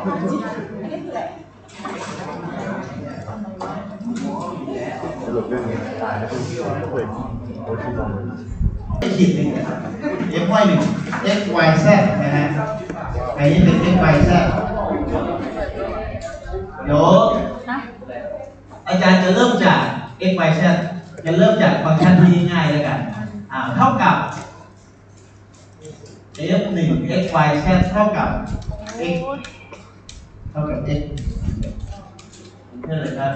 สรุปเรื่องนี้ตายแล้วก็เคยโอ้ที่ลงขีดหนึ่งนะครับ f y หนึ่ง x y z นะฮะอันนี้เป็น x y z เดี๋ยวอาจารย์จะเริ่มจาก x y z จะเริ่มจากฟังก์ชันที่ง่ายๆแล้วกัน อ่า เท่ากับ f หนึ่ง x y z เท่ากับ x เท่ากับ x เท่าไหร่ครับ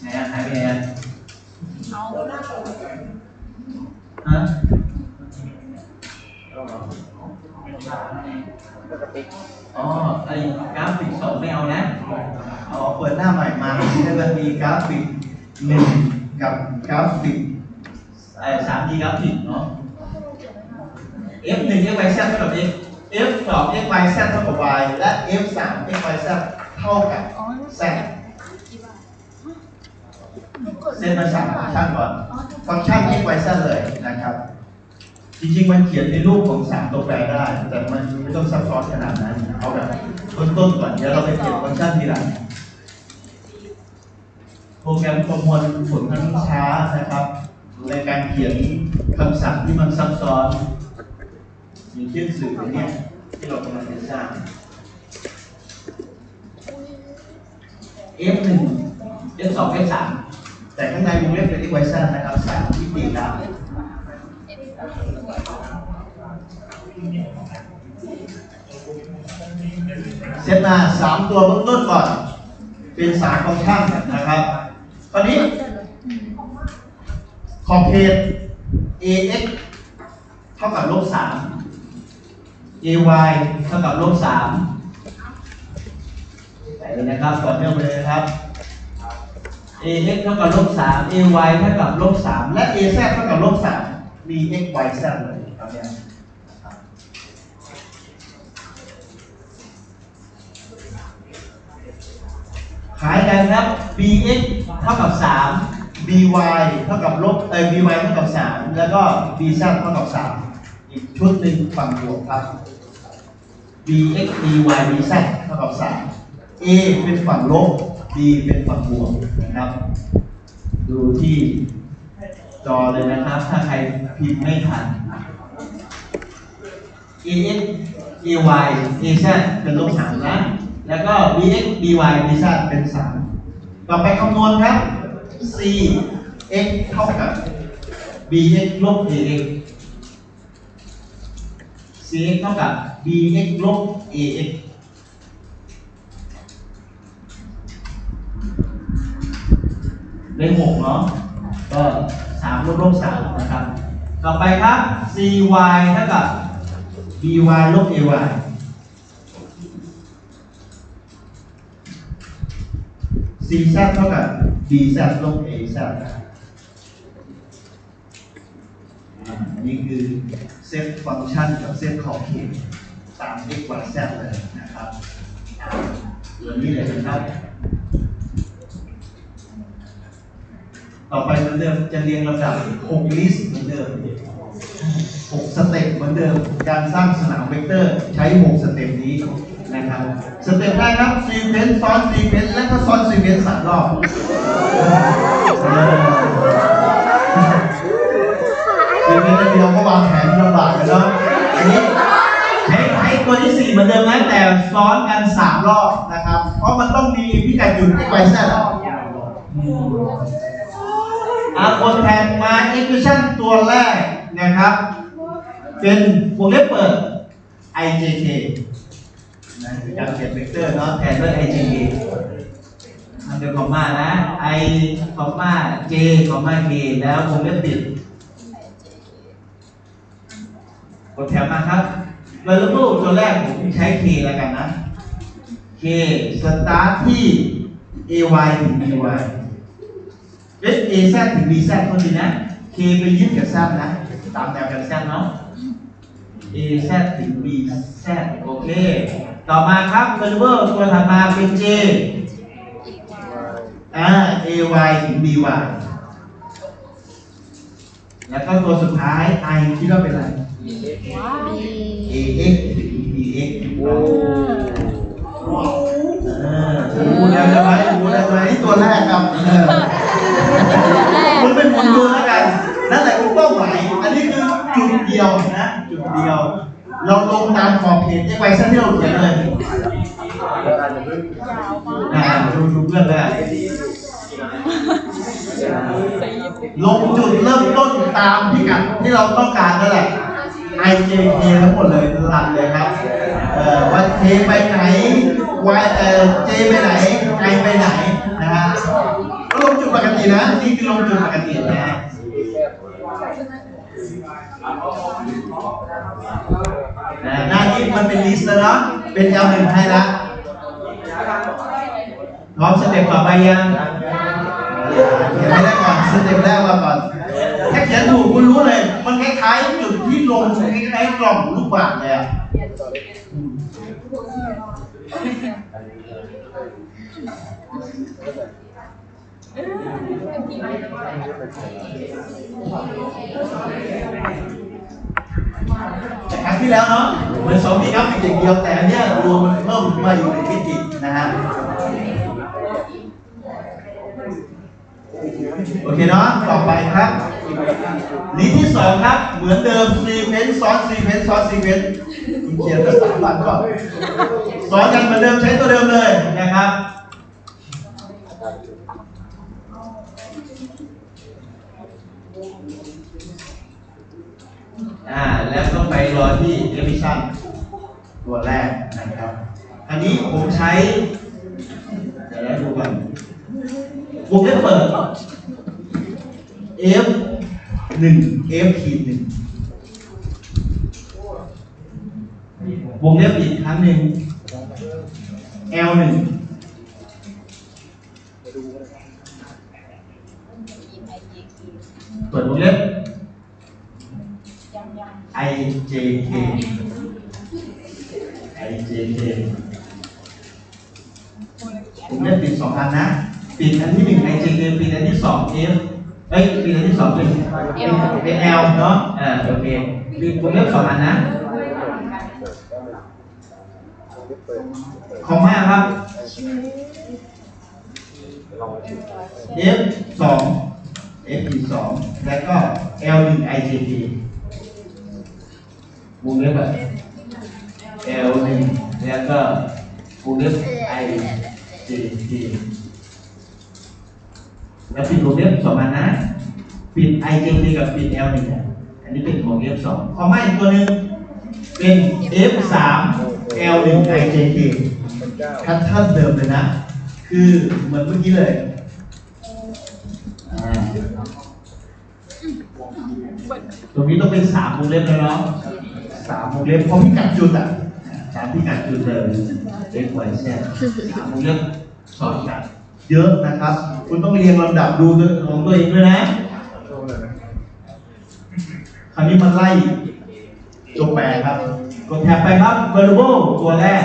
ไหนอะหายไปไหนอะฮะอ๋อไอ้กราฟิกสองไม่เอานะอ๋อเปิดหน้าใหม่มาที่นั่นมันมีกราฟิกหนึ่งกับกราฟิกไอ้สามดีกราฟิกเนาะ f หนึ่ง x y z เท่ากับ x f สอง x y z เท่ากับ y และ f สาม x y z เท่ากับ z เซนมาสามฟังก์ชันก่อนฟังก์ชัน x y z เลยนะครับ จริงๆ มันเขียนในรูปของสามตัวแปรได้ แต่มันไม่ต้องซับซ้อนขนาดนั้น เอาแบบต้นๆก่อนเดี๋ยวเราไปเขียนฟังก์ชันทีหลังโปรแกรมประมวลผลคณิตช้านะครับ ในการเขียนคำสั่งที่มันซับซ้อน อย่างเช่นสื่อเนี่ยที่เรากำลังจะสร้าง f หนึ่ง f สอง f สามแต่ข้างในวงเล็บเป็นที่ไวเซนะครับสามที่ตีแล้วเซตมาสามตัวเบื้องต้นก่อน เป็นสามฟังก์ชันนะครับตอนนี้ขอบเขต ax เท่ากับลบสาม ay เท่ากับลบสามไปเลยนะครับต่อเนื่องไปเลยนะครับ ax เท่ากับลบสาม ay เท่ากับลบสามและ az เท่ากับลบสามมี x y z เลยครับเนี่ยนะครับขายกันครับ bx เท่ากับสาม by เท่ากับลบเอ่อ by เท่ากับสามแล้วก็ bz เท่ากับสาม อีกชุดหนึ่งฝั่งบวกครับ bx by bz เท่ากับสาม a เป็นฝั่งลบ b เป็นฝั่งบวกนะครับ ดูที่จอเลยนะครับ ถ้าใครพิมพ์ไม่ทัน ax ay az เป็นลบสามนะแล้วก็ bx by bz เป็นสามต่อไปคำนวณครับ c x เท่ากับ bx ลบ ax cx เท่ากับ bx ลบ ax ได้หกเนาะ ก็สามลบลบสามนะครับ ต่อไปครับ cy เท่ากับ by ลบ ay cz เท่ากับ bz ลบ az อ่าอันนี้คือ เซตฟังก์ชันกับเซตขอบเขตตาม x y z เลยนะครับตัวนี้เลยนะครับ ต่อไปเหมือนเดิมจะเรียงลำดับ 6 ลิสต์เหมือนเดิม 6 สเต็ปเหมือนเดิม การสร้างสนามเวกเตอร์ใช้ 6 สเต็ปนี้นะครับสเต็ปแรกครับซีเควนซ์ซ้อนซีเควนซ์และก็ซ้อนซีเควนซ์สามรอบ เควนซ์เดียวก็วางแผนลำบากกันเนาะอันนี้ใช้ใช้ตัวที่สี่เหมือนเดิมนะแต่ซ้อนกันสามรอบนะครับ เพราะมันต้องมีพิกัดหยุด x y z อะอาคนแทนมา equation ตัวแรกนะครับ เป็นวงเล็บเปิด ijk นะคือการเขียนเวกเตอร์เนาะแทนด้วย ijk ทำเป็นคอมมานะ i คอมมา j คอมมา k แล้ววงเล็บปิดก ดแถมมาครับ variable ตัวแรกผมใช้ k แล้วกันนะ k start ที่ ay ถึง by S A Z ถึง B Z คนดีนะ K ไปยึดกับ Z นะ ตามแนวกัน Z เนาะ A Z ถึง B Z โอเค ต่อมาครับ variable ตัวถัดมาเป็น J อ่า A Y ถึง B Y แล้วก็ตัวสุดท้าย I คิดว่าเป็นอะไร เอ ax ถึง bx โอ้เออรู้แล้วใช่ไหมรู้แล้วใช่ไหมตัวแรกครับเออคุณเป็นคนดูแล้วกันนั่นแหละคือเป้าหมาย อันนี้คือจุดเดียวนะจุดเดียว เราลงตามขอบเขต x y เส้นที่เราเขียนเลยการจะเพิ่งอ่าดูดูเพื่อนเลยลงจุดเริ่มต้นตามพิกัดที่เราต้องการนั่นแหละ i j k ทั้งหมดเลยหลักเลยครับเอ่อว่า k ไปไหน y เอ่อ j ไปไหน i ไปไหนนะฮะก็ลงจุดปกตินะนี่คือลงจุดปกตินะฮะนะหน้านี้มันเป็นลิสต์แล้วเนาะเป็น L หนึ่งให้ละพร้อมสเต็ปต่อไปยังเขียนไม่ได้ก่อนสเต็ปแรกมาก่อนถ้าเขียนถูกคุณรู้เลย มันคล้ายๆจุด ที่ลงคล้ายๆกล่องลูกบาศก์เลยอะแต่ครั้งที่แล้วเนาะเหมือนสองมีกราฟิกอย่างเดียวแต่อันเนี้ยรวมมันเพิ่มมาอยู่ในมิตินะฮะ โอเคเนาะต่อไปครับลีที่สองครับ เหมือนเดิมซีเควนซ์ซ้อนซีเควนซ์ซ้อนซีเควนซ์คุณเขียนภาษาบันก่อนซ้อนกันเหมือนเดิมใช้ตัวเดิมเลยนะครับ อ่า แล้วก็ไปรอที่เอมิชันตัวแรกนะครับ อันนี้ผมใช้เดี๋ยวเราดูกัน วงเล็บเปิด F หนึ่ง F ขีดหนึ่งวงเล็บอีกครั้งหนึ่ง L หนึ่ง ปิดอันที่หนึ่ง I J K ปิดอันที่สอง F เอ้ยปิดอันที่สองเป็นเป็นเป็น L เนาะอ่าโอเคปิดผมเลือกสองอันนะคอมห้าครับ F สอง F อีสองแล้วก็ L หนึ่ง I J K วงเล็บแบบ L หนึ่งแล้วก็วงเล็บ I J K แล้วปิดวงเล็บสองอันนะ ปิด I J K กับปิด L หนึ่งอะอันนี้เป็นวงเล็บสองคอมมาอีกตัวหนึ่งเป็น F สาม L หนึ่ง I J K ถ้าแพทเทิร์นเดิมเลยนะ คือเหมือนเมื่อกี้เลยตรงนี้ต้องเป็นสามวงเล็บแล้วเนาะสามวงเล็บเพราะพิกัดจุดอะสามพิกัดจุดเลยเล็กไว้แช่สามวงเล็บสอนกัน เยอะนะครับ คุณต้องเรียงลำดับดูตัวของตัวเองด้วยนะโชว์เลยนะคราวนี้มันไล่ตัวแปรครับ กดแท็บไปครับ variable ตัวแรก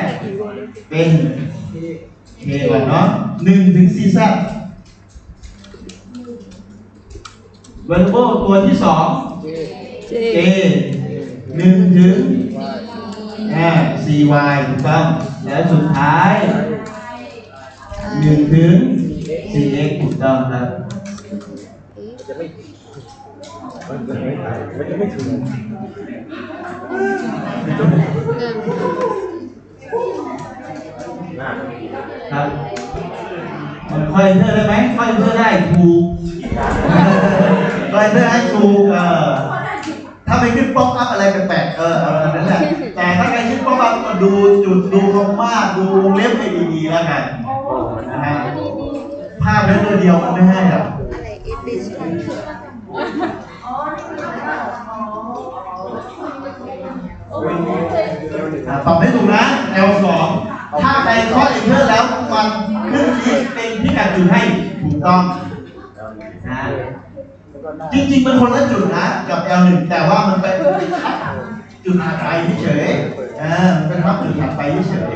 เป็น k ก่อนเนาะหนึ่งถึง cz variable ตัวที่สองเจ k หนึ่งถึงวายอ่า cy ถูกต้อง แล้วสุดท้ายหนึ่งถึง cx ถูกต้องครับมันจะไม่มันจะไม่ถ่ายมันจะไม่ถึงน้าครับมันค่อยเลือกได้ไหมค่อยเลือกได้ถูกค่อยเลือกให้ถูกเออถ้าไปขึ้นป๊อปอัพอะไรแปลกๆเออเอาอันนั้นแหละแต่ถ้าใครขึ้นป๊อปอัพก็ดูจุดดูคอมมาดูวงเล็บให้ดีๆแล้วกัน ภาพนั้นตัวเดียวมันไม่ให้หรอกอะไรเอฟบีสอะตอบให้ถูกนะ L2 ถ้าใครเคาะเอเตอร์แล้วมันขึ้นลิสต์เป็นพิกัดจุดให้ถูกต้องนะจริงๆมันคนละจุดนะกับ L1 แต่ว่ามันเป็นจุดถัดไปเฉยๆอ่ามันเป็นทับจุดถัดไปเฉย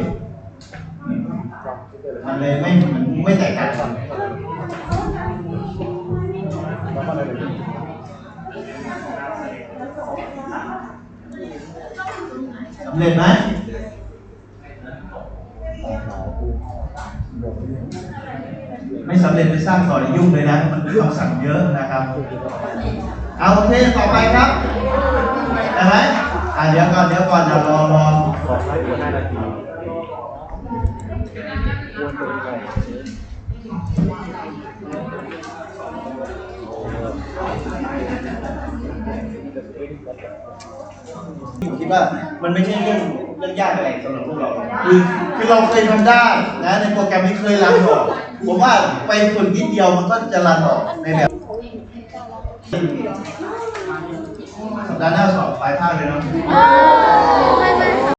มันเลยไม่มันไม่แตกต่างกัน เร็จไหมไม่สำเร็จไปสร้างต่อในยุ่งเลยนะ มันคำสั่งเยอะนะครับ เอาโอเคต่อไปครับได้ไหมอ่าเดี๋ยวก่อนเดี๋ยวก่อนเดี๋ยวรอรอบอกให้ตัวห้านาทีวนตัวไป ผมคิดว่ามันไม่ใช่เรื่องเรื่องยากอะไรสำหรับพวกเราคือคือเราเคยทำได้นะในโปรแกรมนี้เคยรันออกผมว่าไปฝึกนิดเดียวมันก็จะรันออกในแบบสัปดาห์หน้าสอบปลายภาคเลยเนาะ